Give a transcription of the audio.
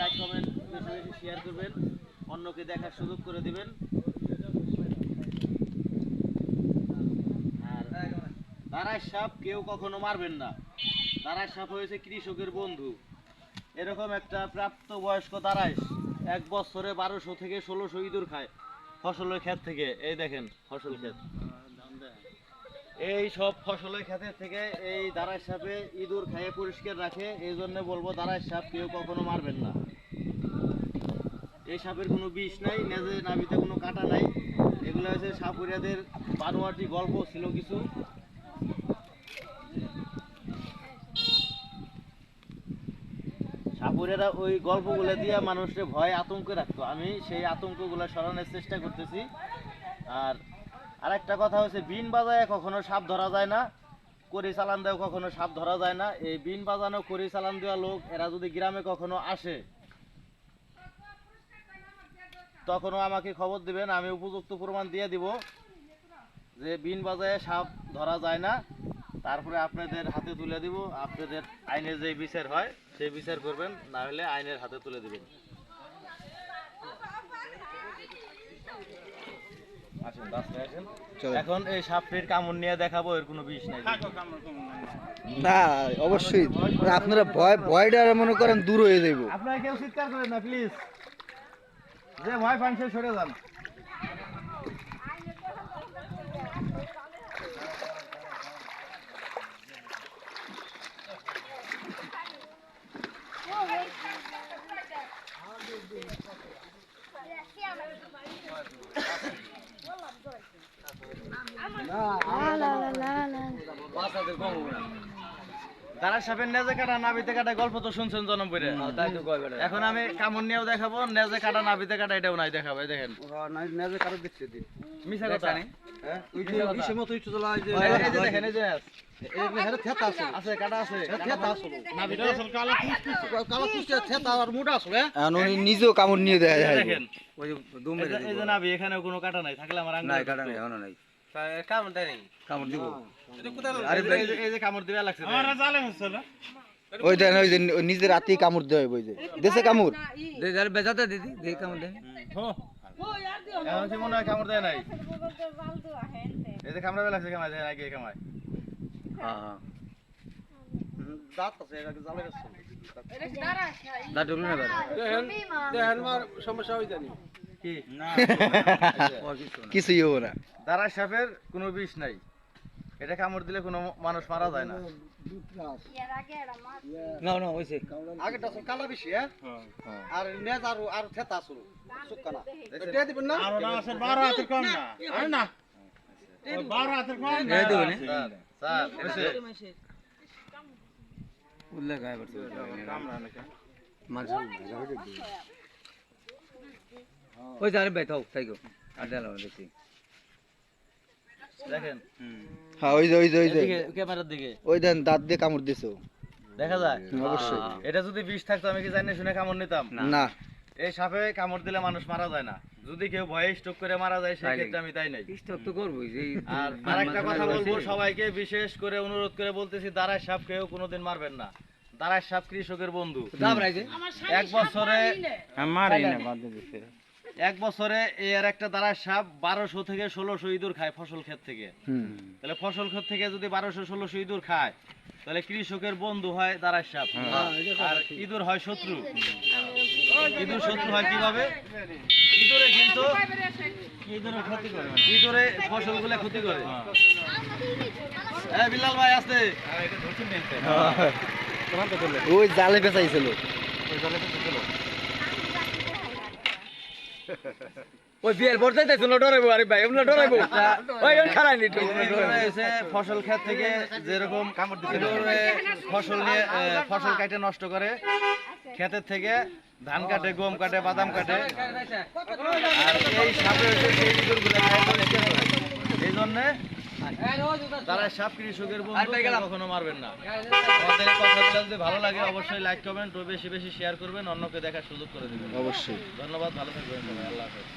Like comment বেশি বেশি share করবেন। অন্যকে দেখার সুযোগ করে দিবেন। দারাই সাপ কেউ কখনো মারবেন না। দারাই সাপ হয়েছে কৃষকের বন্ধু। এরকম একটা প্রাপ্ত বয়স্ক দারাইশ এক বছরে বারোশো থেকে ষোলোশো ইঁদুর খায় ফসলের ক্ষেত থেকে। এই দেখেন, ফসল ক্ষেত। এই সব ফসলের ক্ষেতের থেকে এই দারাই সাপে ইঁদুর খাইয়ে পরিষ্কার রাখে, এই জন্য বলব দারাই সাপ কেউ কখনো মারবেন না। এই সাপের কোনো বিষ নাই, নেজে নাবিতে কোনো কাটা নাই। এগুলো হচ্ছে সাপুরিয়াদের বানোয়াটি গল্প ছিল কিছু। সাপুরেরা ওই গল্পগুলো দিয়ে মানুষকে ভয় আতঙ্কে রাখতো। আমি সেই আতঙ্কগুলো সরানোর চেষ্টা করতেছি। আর আরেকটা কথা হচ্ছে, বিন বাজায় কখনো সাপ ধরা যায় না করি চালান দেওয়া কখনো সাপ ধরা যায় না। এই বিন বাজানো করি চালান দেওয়া লোক, এরা যদি গ্রামে কখনো আসে, তখনও আমাকে খবর দিবেন, আমি উপযুক্ত প্রমাণ দিয়ে দিব যে বিন বাজায় সাপ ধরা যায় না। তারপরে আপনাদের হাতে তুলে দিব, আপনাদের আইনের যে বিচার হয়, সেই বিচার করবেন, না হলে আইনের হাতে তুলে দিবেন। এখন এই সাপটির কামড় নিয়ে দেখাবো এর কোনো বিষ নাই। না অবশ্যই। আপনারা ভয় ভয়টা মনে করেন দূর হয়ে যাইব। আপনারা কেউ চিৎকার করেন না প্লিজ যে ভয় পান সে সরে যান। তারা সাপের নেজে কাটা নাবিতে কাটা গল্প তো শুনছেন জনম এখন আমি কামড় নিয়েও দেখাবো নেজে কাটা নাবিতে কাটা এটাও নাই দেখাবো দেখেন। কাটা এখন উনি নিজেও কামড় নিয়ে দেয় এই দেখেন। এই যে- এই যে নাবি এখানেও কোনো কাটা নাই থাকলে আমার আঙ্গুল এই যে- এই যে- এই যে কামড় দিবে লাগছে ওই দেন ওই যে নিজের রাতেই কামড় দেয় ওই যে। দেশে কামড়। এখন কি মনে হয় কামড় দেয় নাই। এই যে কামড়াবে লাগছে কামাই দেয় আগে কামাই। দাঁত আছে এটাকে জ্বালা গেছে কি? কিছুই হব না। দাঁড়া সাপের কোনো বিষ নাই। এটা কামড় দিলে কোনো মানুষ মারা যায় না। কালা বেশি হ্যাঁ? আর নেজ আর আর থেতা আসল সুকানা এটা দিবেন না? স্যার, হয়েছে? ওই বেতাও তাই গো আর দিলাম দেখি। দেখেন। হ্যাঁ ওই যে ওই যে ওই যে। ক্যামেরার দিকে। ওই দেন দাঁত দিয়ে কামড় দিছো। দেখা যায় অবশ্যই। এটা যদি বিষ থাকতো আমি কি জানি শুনে কামড় নিতাম? না। এই সাপে কামড় দিলে মানুষ মারা যায় না। যদি কেউ ভয়ে স্ট্রোক করে মারা যায় সেই ক্ষেত্রে আমি তাই নাই। স্টক তো করবোই যে আর আরেকটা কথা বলব সবাইকে বিশেষ করে অনুরোধ করে বলতেছি দাঁড়ায় সাপ কেউ কোনোদিন মারবেন না। দাঁড়ায় সাপ কৃষকের বন্ধু। এক বছরে এক বছরে এই আর একটা দাঁড়ায় সাপ বারোশো থেকে ষোলোশো ইঁদুর খায় ফসল ক্ষেত থেকে। তাহলে ফসল ক্ষেত থেকে যদি বারোশো ষোলোশো ইঁদুর খায় তাহলে কৃষকের বন্ধু হয় দাঁড়ায় সাপ। আর ইঁদুর হয় শত্রু। ইঁদুর শত্রু হয় কীভাবে? ইঁদুরে কিন্তু ইঁদুরে ক্ষতি করে। ইঁদুরে ফসলগুলো ক্ষতি করে। হ্যাঁ। বিলাল ভাই আসতে। ওই জালে পেঁচাইছিল ওই বিয়ের পর যাইতে না ডরাইবো আরে ভাই এমন ডরাইবো। ওই ওই খারাই নি ফসল ক্ষেত থেকে যেরকম ফসল নিয়ে ফসল কাটে নষ্ট করে ক্ষেতের থেকে ধান কাটে গম কাটে বাদাম কাটে। আর এই সাপে। এই জন্যে তারা সাপ কৃষকের বন্ধু কখনো মারবেন না। আমাদের কথাগুলো যদি ভালো লাগে অবশ্যই লাইক কমেন্ট ও বেশি বেশি শেয়ার করবেন অন্যকে দেখার সুযোগ করে দেবেন। অবশ্যই। ধন্যবাদ ভালো থাকবেন আল্লাহ হাফেজ।